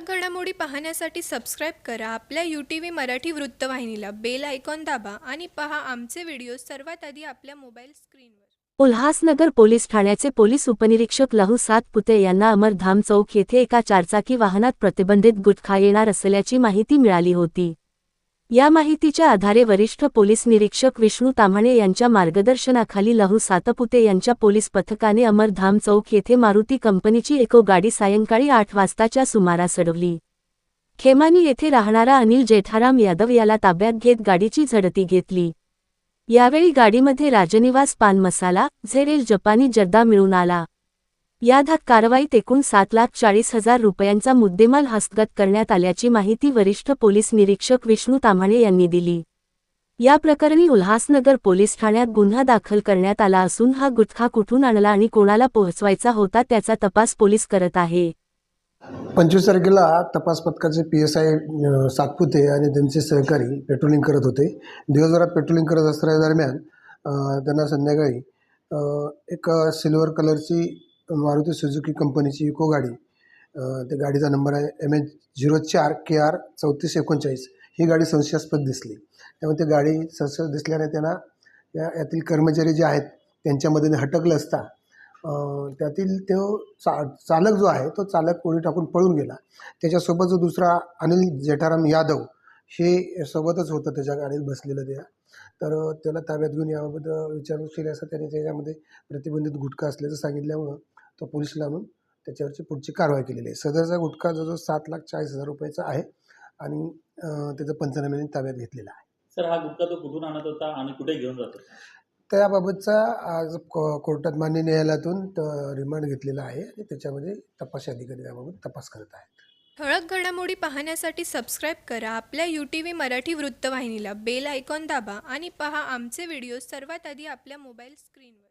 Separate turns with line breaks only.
ठळक घडामोडी पाहण्यासाठी सबस्क्राईब करा. आपल्या यू टी व्ही मराठी वृत्तवाहिनीला बेल आयकॉन दाबा आणि पहा आमचे व्हिडिओ सर्वात आधी आपल्या मोबाईल स्क्रीनवर
उल्हासनगर पोलीस ठाण्याचे पोलीस उपनिरीक्षक लहू सातपुते यांना अमरधाम चौक येथे एका चारचाकी वाहनात प्रतिबंधित गुटखा येणार असल्याची माहिती मिळाली होती. या माहितीच्या आधारे वरिष्ठ पोलीस निरीक्षक विष्णू ताम्हणे यांच्या मार्गदर्शनाखाली लहू सातपुते यांच्या पोलीस पथकाने अमरधाम चौक येथे मारुती कंपनीची एको गाडी सायंकाळी आठ वाजताच्या सुमारास अडवली. खेमानी येथे राहणारा अनिल जेठाराम यादव याला ताब्यात घेत गाडीची झडती घेतली. यावेळी गाडीमध्ये राजनिवास पान मसाला झेरेल जपानी जर्दा मिळून आला. या धाक कारवाईत एकूण सात लाख चाळीस हजार रुपयांचा मुद्देमाल हस्तगत करण्यात आल्याची माहिती वरिष्ठ पोलीस निरीक्षक विष्णू ताम्हणे यांनी दिली. या प्रकरणी उल्हासनगर पोलीस ठाण्यात गुन्हा दाखल करण्यात आला असून हा गुटखा कुठून आणला आणि कोणाला पोहोचवायचा होता त्याचा तपास पोलीस करत आहे.
पंचवीस तारखेला तपास पथकाचे पी एस आय सातपुते आणि त्यांचे सहकारी पेट्रोलिंग करत होते. दिवसभरात पेट्रोलिंग करत असताना दरम्यान त्यांना संध्याकाळी एक सिल्वर कलरची मारुती सुझुकी कंपनीची इको गाडी. त्या गाडीचा नंबर आहे एम एच झिरो चार के आर चौतीस एकोणचाळीस. ही गाडी संशयास्पद दिसली. त्यामुळे ती गाडी संशय दिसल्याने त्यांना या यातील कर्मचारी जे आहेत त्यांच्यामध्ये हटकलं असता त्यातील तो चा चालक जो आहे तो चालक कोणी टाकून पळून गेला. त्याच्यासोबत जो दुसरा अनिल जेठाराम यादव हे सोबतच होतं त्याच्या गाडीत बसलेलं त्या. तर त्याला ताब्यात घेऊन याबाबत विचारपूस केली असता त्याने त्याच्यामध्ये प्रतिबंधित गुटखा असल्याचं सांगितल्यामुळं तो पोलिसला आणून त्याच्यावरची पुढची कारवाई केलेली आहे. सदरचा गुटखा जवळजवळ सात लाख चाळीस हजार रुपयाचा आहे आणि त्याचं पंचनाम्याने ताब्यात घेतलेला आहे.
सर हा गुटखा तो कुठून आणत होता आणि कुठे घेऊन जातो
त्याबाबतचा आज को कोर्टात मान्य न्यायालयातून त- रिमांड घेतलेला आहे आणि त्याच्यामध्ये तपास अधिकारी त्याबाबत तपास करत आहेत.
ठळक घडामोडी पाहण्यासाठी सबस्क्राईब करा. आपल्या यू टी व्ही मराठी वृत्तवाहिनीला बेल आयकॉन दाबा आणि पहा आमचे व्हिडिओ सर्वात आधी आपल्या मोबाईल स्क्रीनवर.